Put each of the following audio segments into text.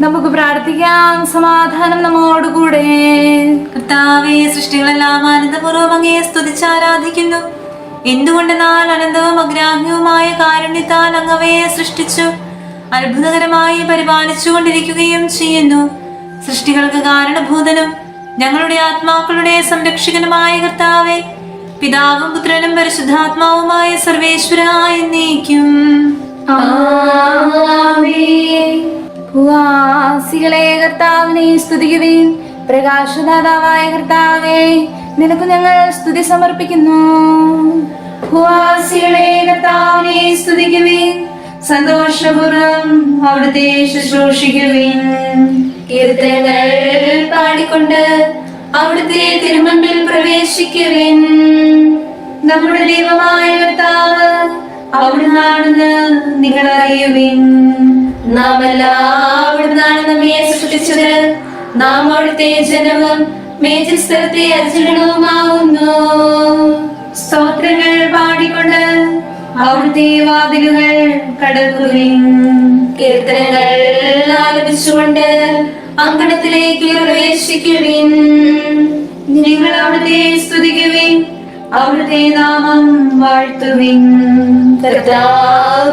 നമുക്ക് പ്രാർത്ഥിക്കാം. സമാധാനം നമ്മോടുകൂടെ. കർത്താവേ സൃഷ്ടികളെല്ലാം ആനന്ദപൂർവം അങ്ങയെ സ്തുതിച്ച് ആരാധിക്കുന്നു. എന്തുകൊണ്ടെന്നാൽ അനന്തവും അഗ്രാഹ്യവുമായ കാരുണ്യത്താൽ അങ്ങവയെ സൃഷ്ടിച്ചു. അത്ഭുതകരമായി പരിപാലിച്ചു കൊണ്ടിരിക്കുകയും ചെയ്യുന്നു. സൃഷ്ടികൾക്ക് കാരണഭൂതനും ഞങ്ങളുടെ ആത്മാക്കളുടെ സംരക്ഷകനുമായ കർത്താവെ പിതാവും പുത്രനും പരിശുദ്ധാത്മാവുമായ സർവേശ്വരായ നീക്കും ഭൂവാസികളെ കർത്താവിനെ സ്തുതിക്കുവേൻ. പ്രകാശദാതാവായ കർത്താവേ നിനക്ക് ഞങ്ങൾ സ്തുതി സമർപ്പിക്കുന്നു. ഭൂവാസികളെ കർത്താവിനെ സ്തുതിക്കുവേൻ. സന്തോഷപൂർവം അവിടുത്തെ ശുശ്രൂഷിക്കുവേൻ. കീർത്തനങ്ങൾ പാടിക്കൊണ്ട് അവിടുത്തെ തിരുമണ്ടിൽ പ്രവേശിക്കുവേൻ. നമ്മുടെ ദൈവമായ കർത്താവ് അവിടുന്നാണെന്ന് നിങ്ങൾ അറിയുവിൻ നാം എല്ലാവിടുന്നാണ് നമ്മെ സൃഷ്ടിച്ചത്. നാം അവിടുത്തെ ജനവും മേജസ്ഥലത്തെ അജനവുമാവുന്നു സ്തോത്രങ്ങൾ പാടിക്കൊണ്ട് അവിടുത്തെ വാതിലുകൾ കടക്കുവിൻ. കീർത്തനങ്ങൾ ആലപിച്ചുകൊണ്ട് അങ്കണത്തിലേക്ക് പ്രവേശിക്കുവിൻ. നിങ്ങൾ അവിടുത്തെ സ്തുതിക്കുവിൻ. അവിടുത്തെ നാമം വാഴ്ത്തുവിൻ.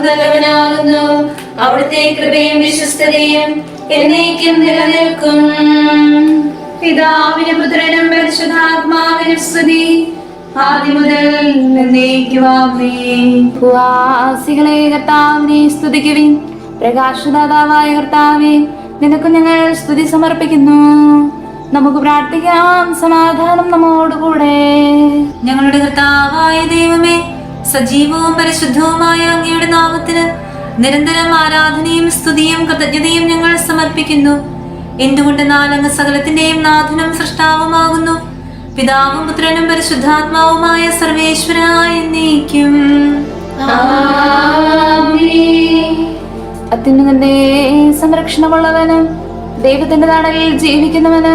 നല്ലവനാകുന്നു. അവിടുത്തെ കൃപയും വിശ്വസ്തതയും എന്നേക്കും നിലനിൽക്കും. പിതാവിനും പുത്രനും പരിശുദ്ധാത്മാവിനും സ്തുതി. ഭൂവാസികളെ കർത്താവിനെ സ്തുതിക്കുവിൻ. പ്രകാശദാതാവായ കർത്താവെ നിനക്ക് ഞങ്ങൾ സ്തുതി സമർപ്പിക്കുന്നു. നമുക്ക് പ്രാർത്ഥിക്കാം. സമാധാനം നമ്മോടുകൂടെ. ഞങ്ങളുടെ കർത്താവായ ദൈവമേ സജീവവും പരിശുദ്ധവുമായ അങ്ങയുടെ നാമത്തിന് നിരന്തരം ആരാധനയും സ്തുതിയും കൃതജ്ഞതയും ഞങ്ങൾ സമർപ്പിക്കുന്നു. എന്തുകൊണ്ട് നാലംഗ സകലത്തിന്റെയും നാഥനും സൃഷ്ടാവുമാകുന്നു? പിതാവും പുത്രനും പരിശുദ്ധാത്മാവുമായ സർവേശ്വരായ അത്യുന്നതന്റെ സംരക്ഷണമുള്ളവന് ദൈവത്തിന്റെ നാടലിൽ ജീവിക്കുന്നവന്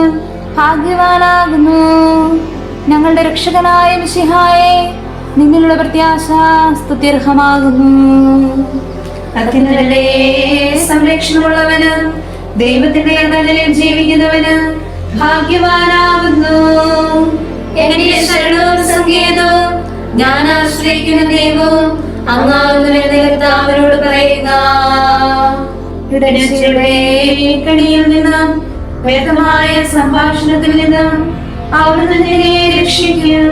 ഭാഗ്യവാനാകുന്നു. ഞങ്ങളുടെ രക്ഷകനായ മിശിഹായെ നിന്നിലുള്ള പ്രത്യാശ സ്തുത്യർഹമാകുന്നു. അത്യുന്നതന്റെ സംരക്ഷണമുള്ളവന് ദൈവത്തിന്റെ നാടലിൽ ജീവിക്കുന്നവന് ഭാഗ്യവാനാകുന്നു. എന്റെ ശരണവും സങ്കേതവും ഞാൻ ആശ്രയിക്കുന്ന ദൈവവും അങ്ങാവുന്ന അവരോട് പറയുക. ഇടനച്ചയുടെ കണിയിൽ വ്യക്തമായ സംഭാഷണത്തിൽ നിന്നും അവിടുന്ന് നിന്നെ രക്ഷിക്കും.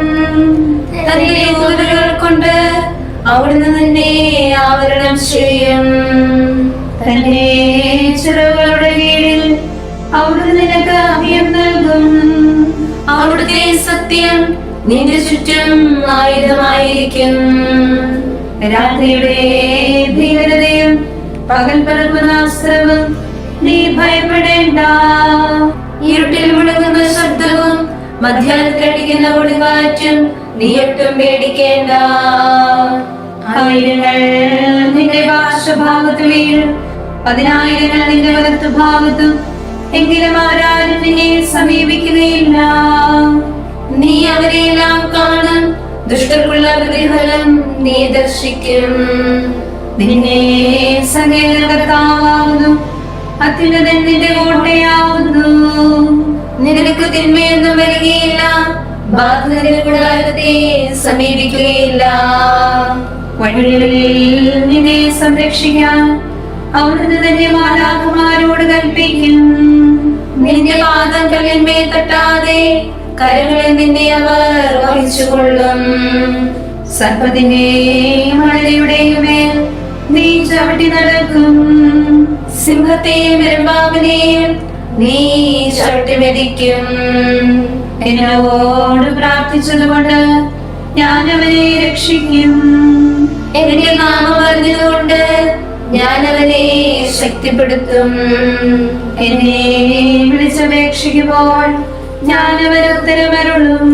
തന്റെ ദൂതകൾ കൊണ്ട് അവിടുന്ന് നിന്നെ ആവരണം ചെയ്യും. തന്റെ ചിറകുകളുടെ കീഴിൽ അവിടുന്ന് നിനക്ക് അഭയം നൽകും. അവിടുത്തെ സത്യം നിന്റെ ചുറ്റും ആയുധമായിരിക്കും. രാത്രിയുടെ ഭീകരതയും പകൽ നീ ഭയപ്പെടേണ്ട. ഇരുട്ടിൽ മുഴങ്ങുന്ന ശബ്ദവും മധ്യാഹ്നത്തിലടിക്കുന്ന ഒളിവാറ്റും നീ ഒട്ടും പേടിക്കേണ്ട. ആയിരങ്ങൾ നിന്റെ പാർശ്വഭാഗത്ത് വീഴും. പതിനായിരങ്ങൾ നിന്റെ വലത്തു ഭാഗത്തും എങ്കിലും ആരാരും നിന്നെ സമീപിക്കുകയില്ല. നീ അവരെയെല്ലാം കാണും. ദുഷ്ടർക്കുള്ള പ്രതിഫലം നീ ദർശിക്കും. നിന്നെ സങ്കേതകർത്താവുന്നു അത്യുന്നതൻ നിന്റെ കോട്ടയാവുന്നു. നിനക്ക് തിന്മയൊന്നും വരികയില്ല. കൂടാരത്തെ സമീപിക്കുകയില്ല. നിന്നെ സംരക്ഷിക്കാൻ അവിടുന്ന് തന്നെ മാലാഖമാരോട് കൽപ്പിക്കും. നിന്റെ പാദം കല്ലിന്മേൽ തട്ടാതെ കരങ്ങളിൽ നിന്നെ അവർ വഹിച്ചുകൊള്ളും. സർപ്പത്തിന്റെയും മഴയുടെയും മേൽ നീ ചവിട്ടി നടക്കും. സിംഹത്തെയും എരുമ്പാവിനെയും നീ ചവിട്ടി മെതിക്കും. എന്നോട് പ്രാർത്ഥിച്ചതുകൊണ്ട് ഞാൻ അവനെ രക്ഷിക്കും. എന്റെ നാമം പറഞ്ഞതുകൊണ്ട് ഞാൻ അവനെ ശക്തിപ്പെടുത്തും. എന്നെ വിളിച്ചപേക്ഷിക്കുമ്പോൾ ഞാൻ അവന് ഉത്തരമരുളും.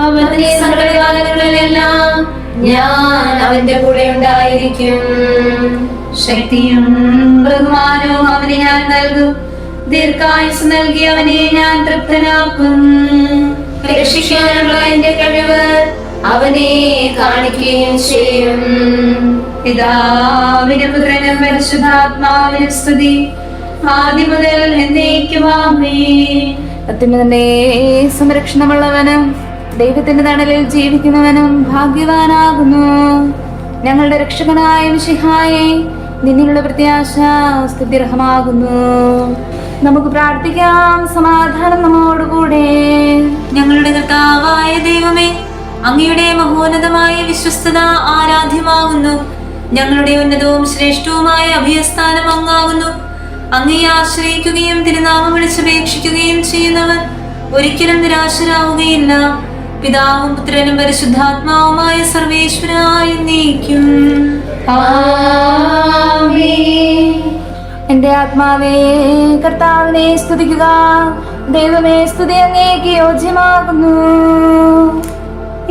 അവന്റെ സകലകാലങ്ങളിലെല്ലാം ഞാൻ അവന്റെ കൂടെ ഉണ്ടായിരിക്കും. ശക്തിയും ബഹുമാനവും അവന് ഞാൻ നൽകും. ദീർഘായുസ് നൽകി അവനെ ഞാൻ തൃപ്തനാക്കും. രക്ഷിക്കാനുള്ള എന്റെ കഴിവ് അവനെ കാണിക്കുകയും ചെയ്യും. പിതാവിന് പുത്രനും പരിശുദ്ധാത്മാവിനും സ്തുതി. ആദ്യം മുതൽ എന്നേക്കുമാമേ. അത്യുന്നതന്റെ സംരക്ഷണമുള്ളവനും ദൈവത്തിന്റെ തണലിൽ ജീവിക്കുന്നവനും ഭാഗ്യവാനാകുന്നു. ഞങ്ങളുടെ രക്ഷകനായ മിഷിഹായെ നിന്നിലുള്ള പ്രത്യാശ സ്തുതിർഹമാകുന്നു നമുക്ക് പ്രാർത്ഥിക്കാം. സമാധാനം നമ്മോടുകൂടെ. ഞങ്ങളുടെ കർത്താവായ ദൈവമേ അങ്ങയുടെ മഹോന്നതമായ വിശ്വസ്തത ആരാധ്യമാകുന്നു. ഞങ്ങളുടെ ഉന്നതവും ശ്രേഷ്ഠവുമായ അഭയസ്ഥാനം അങ്ങാകുന്നു. അങ്ങയെ ആശ്രയിക്കുകയും തിരുനാമം വിളിച്ചപേക്ഷിക്കുകയും ചെയ്യുന്നവർ ഒരിക്കലും നിരാശരാവുകയില്ല. പിതാവും പുത്രനും പരിശുദ്ധാത്മാവുമായ സർവേശ്വരായി നീക്കും. എന്റെ ആത്മാവേ കർത്താവിനെ സ്തുതിക്കുക. ദൈവമേ സ്തുതി അങ്ങേക്ക് യോജ്യമാകുന്നു.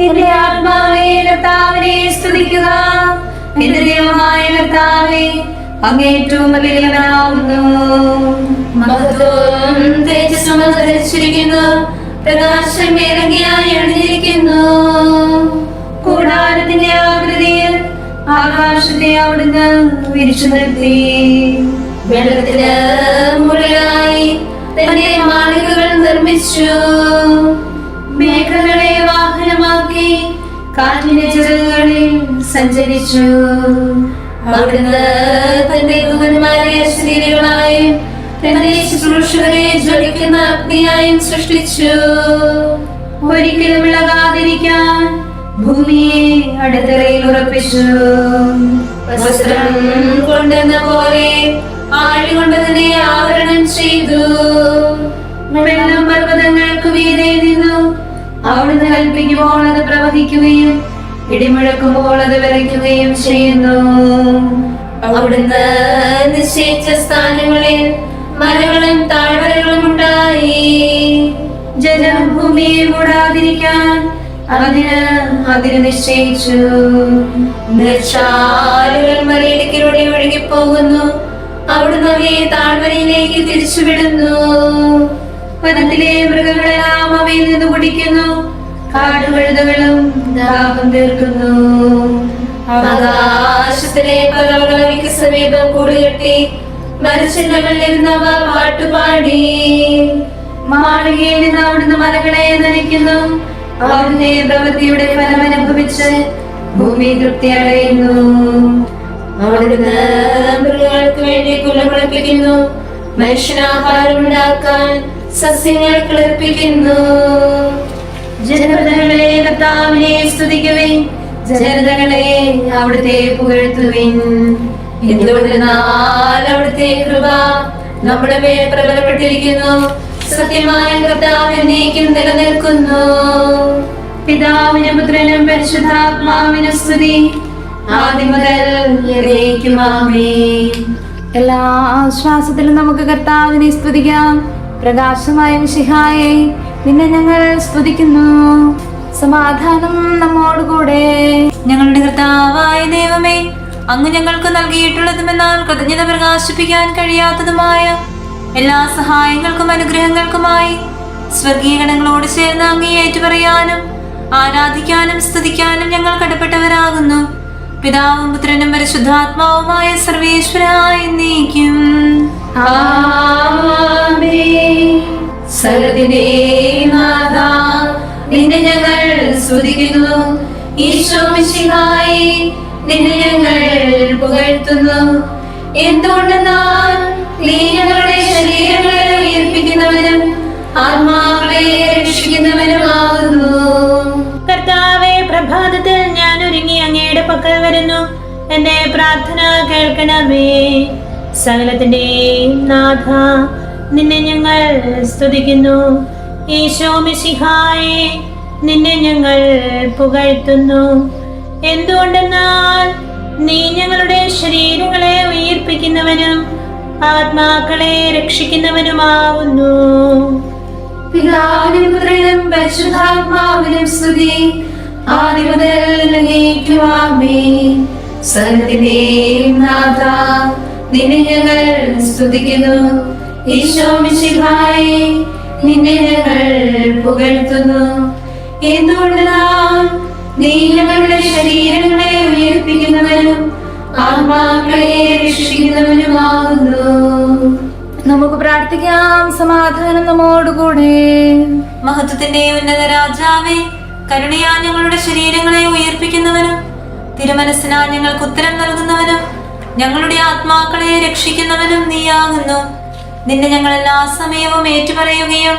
എന്റെ ആത്മാവേ കർത്താവിനെ സ്തുതിക്കുക. എന്റെ ദൈവമായ കർത്താവേ അങ്ങേറ്റവും വലിയവനാകുന്നു മഹത്വം തേജസ്സും ധരിച്ചിരിക്കുന്നു പ്രകാശം ഇറങ്ങിയായി അണിഞ്ഞിരിക്കുന്നു കൂടാരത്തിന്റെ ആകൃതിയിൽ ആകാശത്തെ അവിടുന്ന് വിരിച്ചു നിർത്തി വെള്ളത്തിന് മുകളിലായി തന്റെ മാളികകൾ നിർമ്മിച്ചു. മേഘങ്ങളെ വാഹനമാക്കി കാറ്റിന്റെ ചിറകുകളിൽ സഞ്ചരിച്ചു. അവിടുന്ന് തന്റെ ദൂതന്മാരെ ശരീരങ്ങളായും തന്റെ ശുശ്രൂഷകരെ ജ്വലിക്കുന്ന അഗ്നിയായും സൃഷ്ടിച്ചു. ഒരിക്കലും ഇളകാതിരിക്കാൻ ഭൂമിയെ അടുത്തറയിൽ ഉറപ്പിച്ചു. വസ്ത്രം കൊണ്ടെന്ന പോലെ ആഴി കൊണ്ടതിനെ ആവരണം ചെയ്തു. വെള്ളം പർവതങ്ങൾക്ക് വീതെ നിന്നു. അവിടുന്ന് കൽപ്പിക്കുമ്പോൾ അത് പ്രവഹിക്കുകയും ഇടിമുഴക്കുമ്പോൾ അത് വിറയ്ക്കുകയും ചെയ്യുന്നു. അവിടുന്ന് നിശ്ചയിച്ച സ്ഥാനങ്ങളിൽ മലകളും താഴ്വരകളും ഉണ്ടായി. ജലം ഭൂമിയെ മൂടാതിരിക്കാൻ അതിന് അതിന് നിശ്ചയിച്ചു. നിർച്ചാലുകൾ മലയിടുക്കിലൂടെ ഒഴുകിപ്പോകുന്നു. അവിടുന്ന് അവയെ താഴ്വരയിലേക്ക് തിരിച്ചുവിടുന്നു. വനത്തിലെ മൃഗങ്ങളെല്ലാം അവയിൽ നിന്ന് കുടിക്കുന്നു. കാടുകഴുതകളും ദാഹം തീർക്കുന്നു. ആകാശത്തിലെ പലവകൾക്ക് സമീപം കൂടുകെട്ടി മരച്ചില്ലകളിലിരുന്നവ പാട്ടുപാടി. മാളികയിൽ നിന്ന് അവിടുന്ന് മലകളെ നനയ്ക്കുന്നു. അവിടുന്ന് പ്രവൃത്തിയുടെ ഫലം അനുഭവിച്ച് ഭൂമി തൃപ്തി അടയുന്നു. അവിടുന്ന് മൃഗങ്ങൾക്ക് വേണ്ടി കുലമുളപ്പിക്കുന്നു മനുഷ്യനാഹാരം ഉണ്ടാക്കാൻ സസ്യങ്ങൾ കിളിർപ്പിക്കുന്നു. ജനതകളെ കർത്താവിനെ സ്തുതിക്കുവിൻ. ജനതകളെ അവിടുത്തെ പുകഴ്ത്തുവിൻ. എന്തുകൊണ്ടെന്നാൽ അവിടുത്തെ കൃപ നമ്മുടെ മേൽ പ്രബലപ്പെട്ടിരിക്കുന്നു? സത്യമായ കർത്താവ് എന്നേക്കും നിലനിൽക്കുന്നു. പിതാവിനും പുത്രനും പരിശുദ്ധാത്മാവിനും സ്തുതി. ആദ്യം മുതൽ എല്ലാ ആശ്വാസത്തിലും നമുക്ക് കർത്താവിനെ സ്തുതിക്കാം. പ്രകാശമായ വിശിഹായെ നിന്നെ ഞങ്ങൾ സ്തുതിക്കുന്നു. സമാധാനം നമ്മോടുകൂടെ. ഞങ്ങളുടെ കർത്താവായ ദൈവമേ അങ്ങ് ഞങ്ങൾക്ക് നൽകിയിട്ടുള്ളതുമെന്നാൽ കൃതജ്ഞത പ്രകാശിപ്പിക്കാൻ കഴിയാത്തതുമായ എല്ലാ സഹായങ്ങൾക്കും അനുഗ്രഹങ്ങൾക്കുമായി സ്വർഗീയ ഗണങ്ങളോട് ചേർന്ന് അങ്ങേ ഏറ്റുപറയാനും ആരാധിക്കാനും സ്തുതിക്കാനും ഞങ്ങൾ കടപ്പെട്ടവരാകുന്നു. പിതാവും പുത്രനും പരിശുദ്ധാത്മാവുമായ സർവേശ്വരായി നീക്കും നിന്നെ ഞങ്ങൾ സ്തുതിക്കുന്നു. ഈശോ നിന്നെ ഞങ്ങൾ പുകഴ്ത്തുന്നു. എന്തുകൊണ്ടെന്നാൽ ഞങ്ങളുടെ ശരീരങ്ങളെ ഉയർപ്പിക്കുന്നവനും ആത്മാക്കളെ രക്ഷിക്കുന്നവനുമാകുന്നു. കർത്താവെ പ്രഭാതത്തിൽ ഞാൻ ഒരുങ്ങി അങ്ങയുടെ പക്കൽ വരുന്നു. എന്റെ പ്രാർത്ഥന കേൾക്കണമേ. സകലത്തിന്റെ നാഥ നിന്നെ ഞങ്ങൾ സ്തുതിക്കുന്നു. ഈശോ നിന്നെ ഞങ്ങൾ പുകഴ്ത്തുന്നു. എന്തുകൊണ്ടെന്നാൽ നീ ഞങ്ങളുടെ ശരീരങ്ങളെ ഉയർപ്പിക്കുന്നവനും ആത്മാക്കളെ രക്ഷിക്കുന്നവനുമാവുന്നു. പിതാവിനും പുത്രനും പരിശുദ്ധാത്മാവിനും സ്തുതി. സകലത്തിന്റെയും നാഥ നിന്നെ ഞങ്ങൾ സ്തുതിക്കുന്നു. ഈശോ മിശിഹായി നിന്നെ ഞങ്ങൾ പുകഴ്ത്തുന്നു. എന്തുകൊണ്ടെന്നാൽ നീ ഞങ്ങളുടെ ശരീരങ്ങളെ ഉയർപ്പിക്കുന്നവനും ആത്മാക്കളെ രക്ഷിക്കുന്നവനുമാകുന്നു. നമുക്ക് പ്രാർത്ഥിക്കാം. സമാധാനം നമ്മോടുകൂടെ. മഹത്വത്തിന്റെ ഉന്നത രാജാവേ കരുണയാ ഞങ്ങളുടെ ശരീരങ്ങളെ ഉയർപ്പിക്കുന്നവനും തിരുമനസ്സിനാ ഞങ്ങൾക്ക് ഉത്തരം നൽകുന്നവനും ഞങ്ങളുടെ ആത്മാക്കളെ രക്ഷിക്കുന്നവനും നീയാകുന്നു. നിന്നെ ഞങ്ങൾ എല്ലാ സമയവും ഏറ്റുപറയുകയും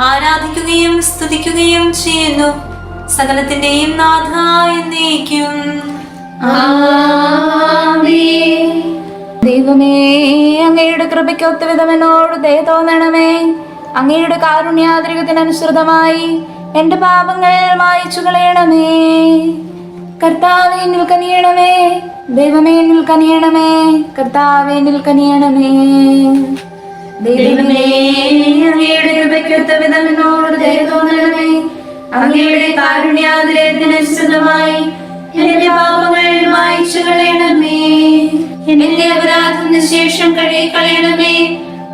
ആരാധിക്കുകയും സ്തുതിക്കുകയും ചെയ്യുന്നു. സകലത്തിന്റെയും നാഥ എന്നേക്കും. ദൈവമേ അങ്ങയുടെ കൃപയ്ക്ക് ഒത്തുവിധം എന്നോട് ദയ തോന്നണമേ. അങ്ങയുടെ കാരുണ്യാതിരികത്തിനനുസൃതമായി എന്റെ പാപങ്ങൾ മായിച്ചു കളയണമേ. കർത്താവേ നിൽക്കനിയണമേ കനിയണമേ. ദൈവമേ നിൽക്കനിയണമേ കർത്താവേ കർത്താവെ എന്നിൽ കനിയണമേ. ദൈവമേ അങ്ങയുടെ കൃപയ്ക്കൊത്ത എന്നോട് ദയ തോന്നണമേ. അങ്ങയുടെ കാരുണ്യാതിരത്തിനനുസൃതമായി എന്റെ പാപങ്ങൾ മായിച്ചു കളയണമേ എന്റെ അപരാധത്തിന് ശേഷം കഴുകി കളയണമേ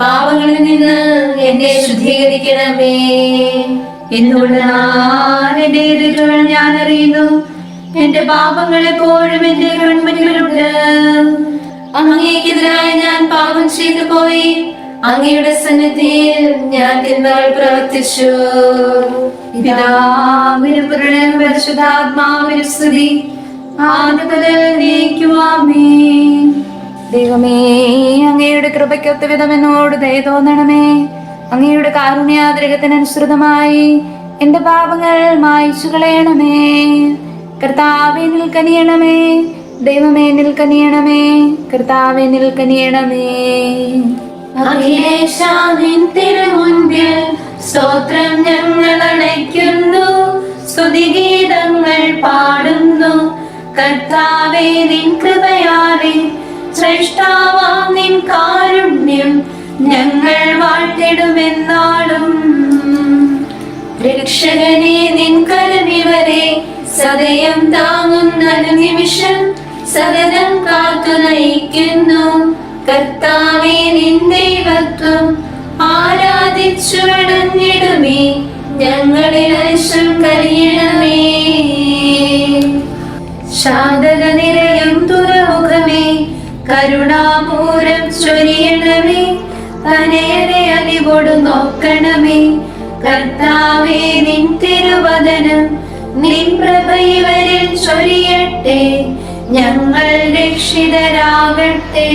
പാപങ്ങളിൽ നിന്ന് എന്നെ ശുദ്ധീകരിക്കണമേ. എന്നുള്ള എന്റെ എതിരുകൾ ഞാൻ അറിയുന്നു. എന്റെ പാപങ്ങൾ എപ്പോഴും എന്റെ കൺമുന്നിലുണ്ട് അങ്ങേക്കെതിരായി ഞാൻ പാപം ചെയ്തു പോയി അങ്ങയുടെ സന്നിധിയിൽ ഞാൻ തിന്മകൾ പ്രവർത്തിച്ചു. പിതാവിനും പുരുഷനും പരിശുദ്ധാത്മാവിനും സ്തുതി. ദൈവമേ അങ്ങയുടെ കൃപയ്ക്കൊത്ത വിധം എന്നോട് ദയ തോന്നണമേ. അങ്ങയുടെ കാരുണ്യാഗ്രഹത്തിനനുസൃതമായി എന്റെ പാപങ്ങൾ മായിച്ചു കളയണമേ. കർത്താവെ നിൽക്കനിയണമേ ദൈവമേ നിൽക്കനിയണമേ കർത്താവെ നിൽക്കനിയണമേ അഖിലേശാനിൻ തിരുമുൻപിൽ സ്തോത്രം ഞങ്ങൾ അണയ്ക്കുന്നു. സ്തുതിഗീതങ്ങൾ പാടുന്നു. കർത്താവേ നിൻ കൃപയാലെ ശ്രേഷ്ഠാവാം നിൻ കാരുണ്യം ഞങ്ങൾ വാഴ്ത്തിടുമെന്നാളും. രക്ഷകനെ നിൻ കരവിവരെ സദയം താങ്ങുന്ന നിമിഷം സദനം കാത്തു നയിക്കുന്നു. കർത്താവേ നിൻ ദൈവത്വം ആരാധിച്ചു വണങ്ങിടുമേ ഞങ്ങളിൽ അശം കരിയണമേ ശാന്തക നിരയും തുറമുഖമേ. കരുണാപൂരം ചൊരിയണമേ. തനയരെ അലിവോട് നോക്കണമേ. കർത്താവേ നിൻ തിരുവദനം നിൻ പ്രഭ ചൊരിയട്ടെ. ഞങ്ങൾ രക്ഷിതരാകട്ടെ.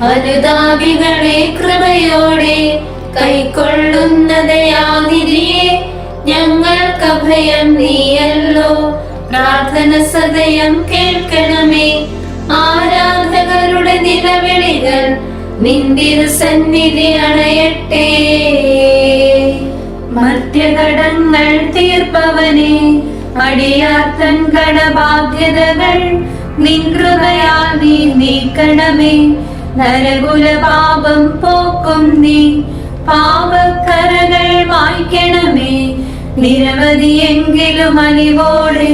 അനുതാപികളെ കൃപയോടെ കൈക്കൊള്ളുന്നതയാതിരിയെ ഞങ്ങൾക്ക് അഭയം നീയല്ലോ. പ്രാർത്ഥന സദയം കേൾക്കണമേ. ആരാധകരുടെ നിലവിളികൾ നിന്തിരു സന്നിധി അണയട്ടെ. മർത്യഘടങ്ങൾ തീർപ്പവനെ അടിയാത്തൻ കടബാധ്യതകൾ നിൻ കൃപയാൽ നീ നീക്കണമേ. നരകുല പാപം പോക്കും നീ. പാപക്കറകൾ വായിക്കണമേ നിരവധിയെങ്കിലും അലിവോടെ.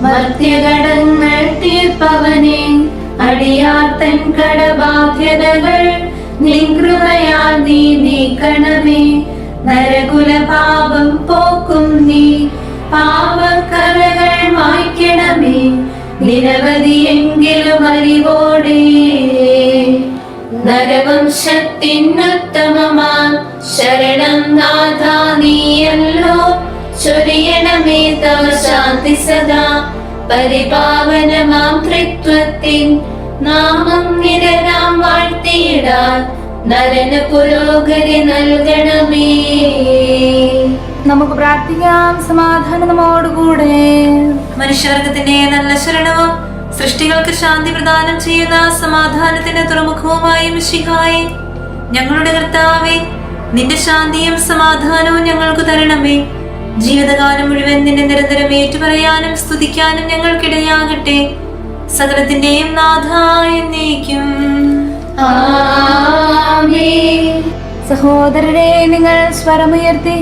മർത്യഘടങ്ങൾ തീർപ്പവനെ. അടിയാത്തൻ കടബാധ്യതകൾ നിൻ കൃപയാൽ നീ നീക്കണമേ. നരകുല പാപം പോക്കും നീ. പാപക്കറകൾ മായ്ക്കണമേ. നിരവധിയെങ്കിലും അറിവോടെ നരവംശത്തിനുത്തമമാ ശരണം നാഥ നീയല്ലോ. ചൊരിയണമേ തവ ശാന്തി സദാ. പരിപാവനമാം തൃത്വത്തിൻ നാമം നിരനാം വാഴ്ത്തിയിടാൻ. നരന് പുരോഗതി നൽകണമേ. നമുക്ക് പ്രാർത്ഥിക്കാം. സമാധാനമോടുകൂടെ നമ്മോടുകൂടെ. മനുഷ്യവർഗത്തിന്റെ നല്ല ശരണവും സൃഷ്ടികൾക്ക് ശാന്തി പ്രദാനം ചെയ്യുന്ന സമാധാനത്തിന്റെ തുറമുഖവുമായും മിശിഹായി ഞങ്ങളുടെ കർത്താവെ നിന്റെ ശാന്തിയും സമാധാനവും ഞങ്ങൾക്ക് തരണമേ. ജീവിതകാലം മുഴുവൻ നിന്നെ നിരന്തരം ഏറ്റുപറയാനും സ്തുതിക്കാനും ഞങ്ങൾക്കിടയാകട്ടെ. സകലത്തിന്റെയും നാഥായ സഹോദരരെ നിങ്ങൾ സ്വരമുയർത്തി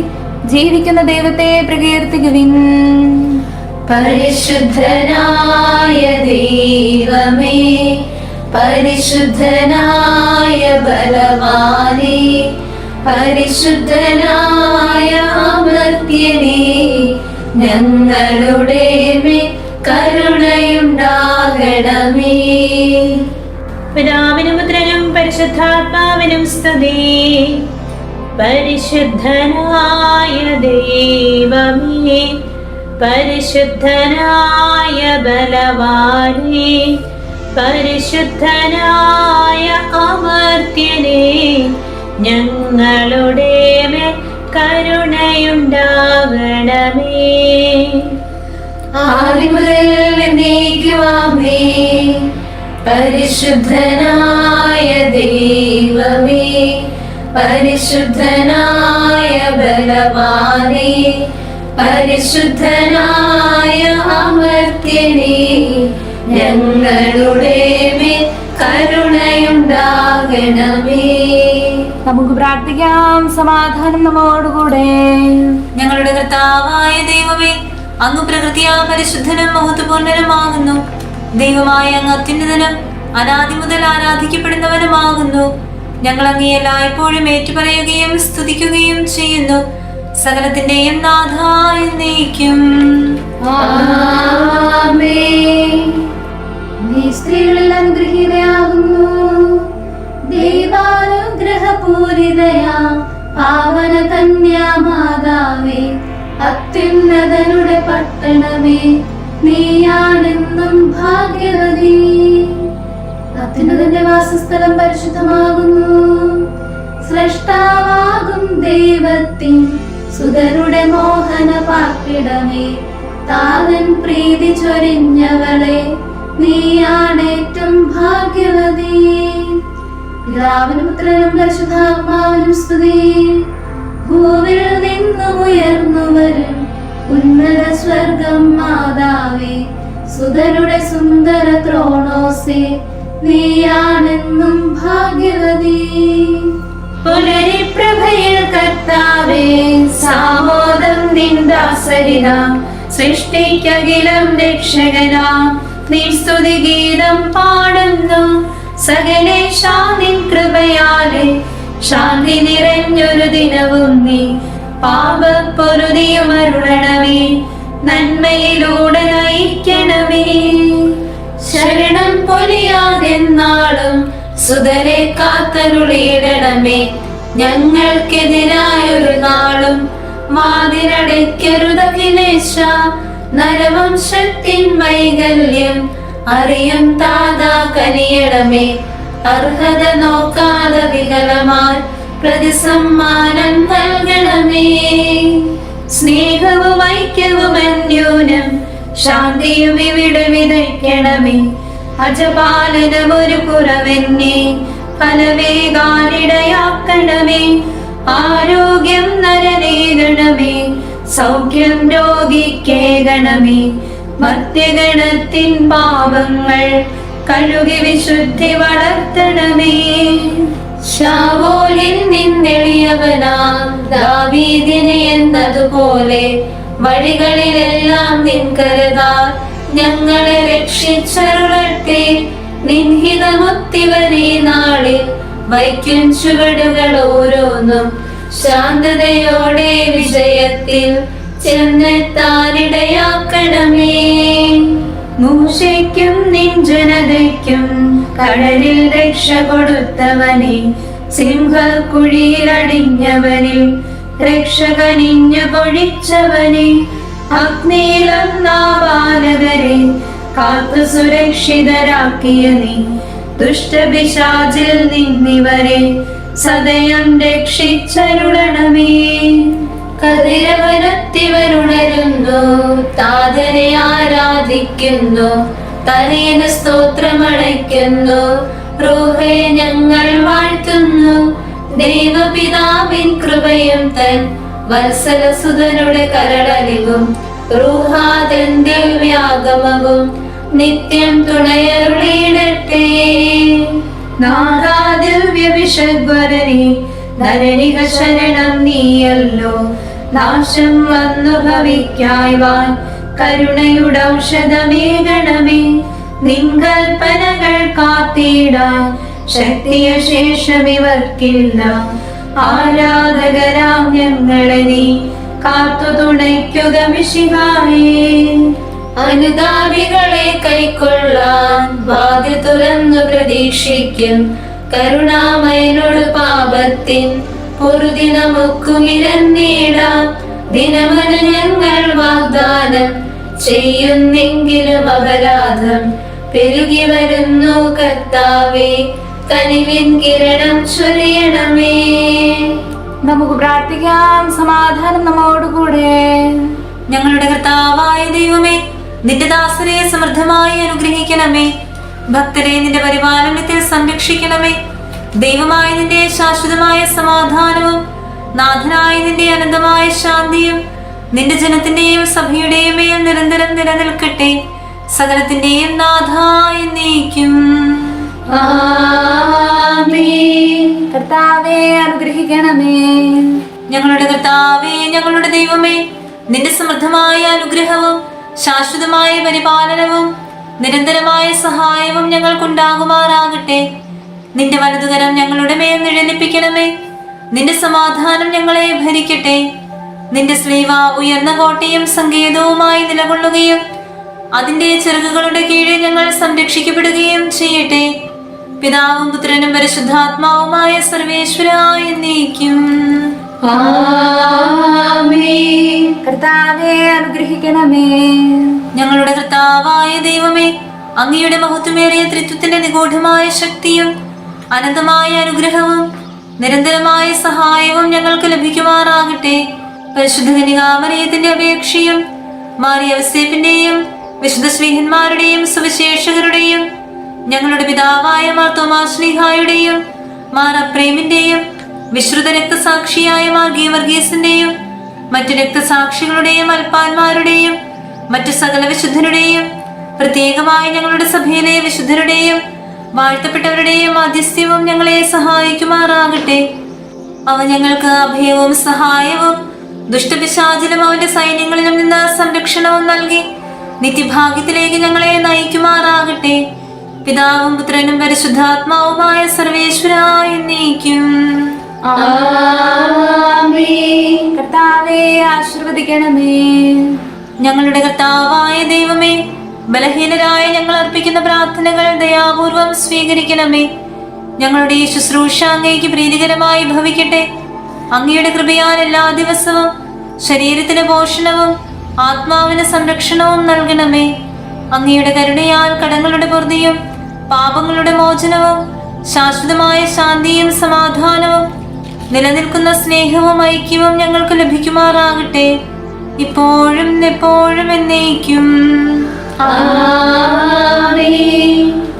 ജീവിക്കുന്ന ദൈവത്തെ പ്രകീർത്തിക്കുവിൻ. പരിശുദ്ധനായ ദൈവമേ പരിശുദ്ധനായ ബലവാനെ പരിശുദ്ധനായ അമൃത്യനെ ഞങ്ങളുടെ കരുണയുണ്ടാകണമേ. പിതാവിനും പുത്രനും പരിശുദ്ധാത്മാവിനും സ്തുതി. പരിശുദ്ധനായ ദൈവമേ പരിശുദ്ധനായ ബലവാനേ പരിശുദ്ധനായ അമർത്യനേ ഞങ്ങളുടെ മേൽ കരുണയുണ്ടാകണമേ. പരിശുദ്ധനായ ദൈവമേ പരിശുദ്ധനായ ബലവാനെ പരിശുദ്ധനായ അമർത്യനെ ഞങ്ങളുടെ മേൽ കരുണയുണ്ടാകണമേ. നമുക്ക് പ്രാർത്ഥിക്കാം സമാധാനം നമ്മോടുകൂടെ. ഞങ്ങളുടെ കർത്താവായ ദൈവമേ അങ്ങ് പ്രകൃതിയാ പരിശുദ്ധനും മഹത്വപൂർണനുമാകുന്നു. ദൈവമായ അങ്ങ് അത്യുന്നതനും അനാദി മുതൽ ആരാധിക്കപ്പെടുന്നവനുമാകുന്നു. ഞങ്ങൾ അങ്ങേ എല്ലായ്പ്പോഴും ഏറ്റുപറയുകയും സ്തുതിക്കുകയും ചെയ്യുന്നു. സകലത്തിന്റെയും നാഥായ നയിക്കും സ്ത്രീകളിൽ അനുഗ്രഹീതയാകുന്നു. ദൈവാനുഗ്രഹപൂരിതയാ. പാവന കന്യാമാതാവേ അത്യുന്നതനുടെ പട്ടണമേ നീയാണെന്നും ഭാഗ്യവതി. അത്യുന്നതന്റെ വാസസ്ഥലം പരിശുദ്ധമാകുന്നു. സൃഷ്ടാവാകും ദൈവത്തിൻ സുതരുടെ മോഹന പാർപ്പിടമേ. താതൻ പ്രീതി ചൊരിഞ്ഞവളെ നീയാണേറ്റം ഭാഗ്യവതി. പിതാവിനും പരിശുദ്ധാത്മാവിനും സ്തുതി. ഭൂവിൽ നിന്നും ഉയർന്നു വരും ഉന്നത സ്വർഗം മാതാവേ. സുതരുടെ സുന്ദര ത്രോണോസേ നീയാണെന്നും ഭാഗ്യവതി. പുലരിപ്രഭയിൽ കർത്താവേ സാമോദം നിന്ദാസരിത സൃഷ്ടിക്കകിലം രക്ഷകന. നീ സ്തുതി ഗീതം പാടുന്നു. സകലേശാ നിൻ കൃപയാലെ. ശാന്തി നിറഞ്ഞൊരു ദിനവും നീ. പാപപ്പൊരുതിയുമരുളണമേ നന്മയിലൂടെ നയിക്കണമേ. പൊലിയാതെന്നാളും സുതരെ കാത്തരുളിയിടണമേ. ഞങ്ങൾക്കെതിരായൊരു നാളും വാതിലടയ്ക്കരുതഖിലേശ നരവംശത്തിൻ വൈകല്യം അറിയും താതാ കനിയടമേ അർഹത നോക്കാതെ വികലമാൽ പ്രതിസമ്മാനം നൽകണമേ. സ്നേഹവും ഐക്യവും അന്യൂനം ശാന്തിയും ഇവിടെ വിതയ്ക്കണമേ. അജപാലനം ഒരു കുറവെന്നെ ഫലവേകാലിടയാക്കണമേ ആരോഗ്യം നരനേകണമേ സൗഖ്യം രോഗിക്കേകണമേ. മധ്യഗണത്തിൻ പാപങ്ങൾ കഴുകി വിശുദ്ധി വളർത്തണമേ. ശാവോലിൽ നിന്നെളിയവനാം ദാവീദിനെ എന്നതുപോലെ വഴികളിലെല്ലാം നിൻകരുതാ ഞങ്ങളെ രക്ഷിച്ചരുളട്ടെ. നിൻഹിതമൊത്തിവരീ നാളിൽ വൈക്കും ചുവടുകൾ ഓരോന്നും ശാന്തതയോടെ വിജയത്തിൽ ചെന്നെത്താനിടയാക്കണമേ. മൂശയ്ക്കും നിൻ ജനതയ്ക്കും കടലിൽ രക്ഷ കൊടുത്തവനെ സിംഹക്കുഴിയിലടിഞ്ഞവനിൽ രക്ഷകനിഞ്ഞു പൊഴിച്ചവനെ അഗ്നിയിലൊന്നാ ബാലകരെ കാത്തു സുരക്ഷിതരാക്കിയ നീ. ദുഷ്ടപിശാചിൽ നിന്നിവരെ സദയം രക്ഷിച്ചരുളണമേ. കതിരവനത്തിവരുണരുന്നു താതനെ ആരാധിക്കുന്നു തനേന് സ്തോത്രമടയ്ക്കുന്നു റൂഹെ ഞങ്ങൾ വാഴ്ത്തുന്നു ദൈവപിതാവിൻ കൃപയും തൻ വത്സലസുതനുടെ കരളലിവും റൂഹാതൻ ദിവ്യാഗമവും നിത്യം തുണയരുളിയിടട്ടെ നാദാദിവ്യവിഷഗ്വരനെ ധരണിക ശരണം നീയല്ലോ. നാശം വന്നു ഭവിക്കായ്വാൻ കരുണയുടെ ഔഷധമേ ഗണമേ നിങ്കൽപ്പനകൾ കാത്തിടാൻ ശക്തിയ ശേഷമിവർക്കില്ല. ആരാധകരാം ഞങ്ങളെ നീ. കാത്തു തുണയ്ക്കുക മിശിഹായേ. അനുതാപികളെ കൈക്കൊള്ളാൻ വാതിൽ തുറന്നു പ്രതീക്ഷിക്കും. കരുണാമയനോട് പാപത്തിൻ പൊറുതി നമുക്കുമിരന്നേടാം ദിനമന ഞങ്ങൾ വാഗ്ദാനം ചെയ്യുന്നെങ്കിലും അപരാധം പെരുകി വരുന്നു കർത്താവേ. കനിവിൻ കിരണം ചൊരിയണമേ. നമുക്ക് പ്രാർത്ഥിക്കാം. സമാധാനം നമ്മോടുകൂടെ. ഞങ്ങളുടെ കർത്താവായ ദൈവമേ നിന്റെ ദാസനെ സമൃദ്ധമായി അനുഗ്രഹിക്കണമേ. ഭക്തരെ നിന്റെ പരിപാലനത്തിൽ സംരക്ഷിക്കണമേ. ദൈവമായ നിന്റെ ശാശ്വതമായ സമാധാനവും നാഥനായ നിന്റെ അനന്തമായ ശാന്തിയും നിന്റെ ജനത്തിന്റെയും സഭയുടെയും മേൽ നിരന്തരം നിലനിൽക്കട്ടെ. സകലത്തിന്റെയും നാഥായി നീക്കും കർത്താവെ അനുഗ്രഹിക്കണമേ. ഞങ്ങളുടെ കർത്താവേ ഞങ്ങളുടെ ദൈവമേ നിന്റെ സമൃദ്ധമായ അനുഗ്രഹവും ശാശ്വതമായ പരിപാലനവും നിരന്തരമായ സഹായവും ഞങ്ങൾക്കുണ്ടാകുമാറാകട്ടെ. നിന്റെ വലതുകരം ഞങ്ങളുടെ മേൽ നിഴലിപ്പിക്കണമേ. നിന്റെ സമാധാനം ഞങ്ങളെ ഭരിക്കട്ടെ. നിന്റെ സ്ലീവ ഉയർന്ന കോട്ടയും സങ്കേതവുമായി നിലകൊള്ളുകയും അതിന്റെ ചിറകുകളുടെ കീഴിൽ ഞങ്ങൾ സംരക്ഷിക്കപ്പെടുകയും ചെയ്യട്ടെ. പിതാവും പുത്രനും പരിശുദ്ധാത്മാവുമായ സർവേശ്വരായ നീക്കും ആമേൻ. കർത്താവെ അനുഗ്രഹിക്കണമേ. ഞങ്ങളുടെ കർത്താവായ ദൈവമേ അങ്ങയുടെ മഹത്വമേറിയ ത്രിത്വത്തിന്റെ നിഗൂഢമായ ശക്തിയും അനന്തമായ അനുഗ്രഹവും നിരന്തരമായ സഹായവും ഞങ്ങൾക്ക് ലഭിക്കുമാറാകട്ടെ. പരിശുദ്ധ കനികാമറിയത്തിന്റെ അപേക്ഷയും മാറിയ വിശുദ്ധ ശ്രീഹന്മാരുടെയും സുവിശേഷകരുടെയും ഞങ്ങളുടെ പിതാവായ മാർത്തോമാശ്ലിഹായുടെയും മാറപ്രേമിന്റെയും വിശ്രുത രക്തസാക്ഷിയായ മാർ ഗീവർഗീസിന്റെയും മറ്റു രക്തസാക്ഷികളുടെയും അൽപ്പാന്മാരുടെയും മറ്റു സകല വിശുദ്ധരുടെയും പ്രത്യേകമായി ഞങ്ങളുടെ സഭയിലെ വിശുദ്ധരുടെയും വാഴ്ത്തപ്പെട്ടവരുടെയും മാധ്യസ്ഥ്യവും ഞങ്ങളെ സഹായിക്കുമാറാകട്ടെ. അവ ഞങ്ങൾക്ക് അഭയവും സഹായവും ദുഷ്ടപിശാചിലും അവന്റെ സൈന്യങ്ങളിലും നിന്ന് സംരക്ഷണവും നൽകി നിത്യഭാഗ്യത്തിലേക്ക് ഞങ്ങളെ നയിക്കുമാറാകട്ടെ. പിതാവും പുത്രനും പരിശുദ്ധാത്മാവുമായ സർവേശ്വരായ നീക്കും കർത്താവെ ആശീർവദിക്കണമേ. ഞങ്ങളുടെ കർത്താവായ ദൈവമേ ബലഹീനരായ ഞങ്ങൾ അർപ്പിക്കുന്ന പ്രാർത്ഥനകൾ ദയാപൂർവം സ്വീകരിക്കണമേ. ഞങ്ങളുടെ ഈ ശുശ്രൂഷ അങ്ങേക്ക് പ്രീതികരമായി ഭവിക്കട്ടെ. അങ്ങയുടെ കൃപയാൽ എല്ലാ ദിവസവും ശരീരത്തിന് പോഷണവും ആത്മാവിന് സംരക്ഷണവും നൽകണമേ. അങ്ങയുടെ കരുണയാൽ കടങ്ങളുടെ പൊറുതിയും പാപങ്ങളുടെ മോചനവും ശാശ്വതമായ ശാന്തിയും സമാധാനവും നിലനിൽക്കുന്ന സ്നേഹവും ഐക്യവും ഞങ്ങൾക്ക് ലഭിക്കുമാറാകട്ടെ. ഇപ്പോഴും എപ്പോഴും എന്നേക്കും. ആമേൻ.